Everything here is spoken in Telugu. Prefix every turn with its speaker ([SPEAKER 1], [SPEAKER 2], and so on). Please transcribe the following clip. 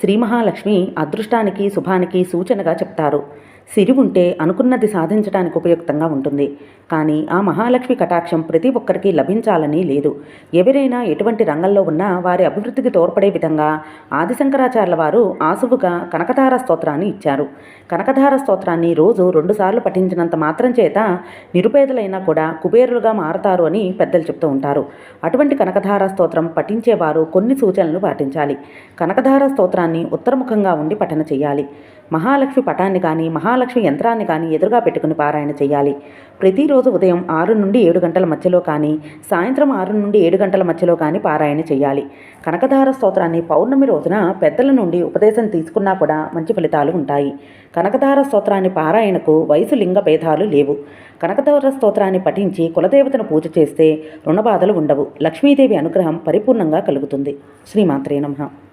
[SPEAKER 1] శ్రీ మహాలక్ష్మి అదృష్టానికి శుభానికి సూచనగా చెప్తారు. సిరి ఉంటే అనుకున్నది సాధించడానికి ఉపయుక్తంగా ఉంటుంది. కానీ ఆ మహాలక్ష్మి కటాక్షం ప్రతి ఒక్కరికి లభించాలని లేదు. ఎవరైనా ఎటువంటి రంగంలో ఉన్నా వారి అభివృద్ధికి తోడ్పడే విధంగా ఆదిశంకరాచార్యుల వారు ఆసువుగా కనకధార స్తోత్రాన్ని ఇచ్చారు. కనకధార స్తోత్రాన్ని రోజు రెండుసార్లు పఠించినంత మాత్రం చేత నిరుపేదలైనా కూడా కుబేరులుగా మారతారు అని పెద్దలు చెప్తూ ఉంటారు. అటువంటి కనకధార స్తోత్రం పఠించేవారు కొన్ని సూచనలు పాటించాలి. కనకధార స్తోత్రాన్ని ఉత్తరముఖంగా ఉండి పఠన చేయాలి. మహాలక్ష్మి పటాన్ని కానీ మహాలక్ష్మి యంత్రాన్ని కానీ ఎదురుగా పెట్టుకుని పారాయణ చేయాలి. ప్రతిరోజు ఉదయం ఆరు నుండి ఏడు గంటల మధ్యలో కానీ సాయంత్రం ఆరు నుండి ఏడు గంటల మధ్యలో కానీ పారాయణ చేయాలి. కనకధార స్తోత్రాన్ని పౌర్ణమి రోజున పెద్దల నుండి ఉపదేశం తీసుకున్నా కూడా మంచి ఫలితాలు ఉంటాయి. కనకధార స్తోత్రాన్ని పారాయణకు వయసు లింగ భేదాలు లేవు. కనకధార స్తోత్రాన్ని పఠించి కులదేవతను పూజ చేస్తే రుణబాధలు ఉండవు. లక్ష్మీదేవి అనుగ్రహం పరిపూర్ణంగా కలుగుతుంది. శ్రీమాత్రే నమః.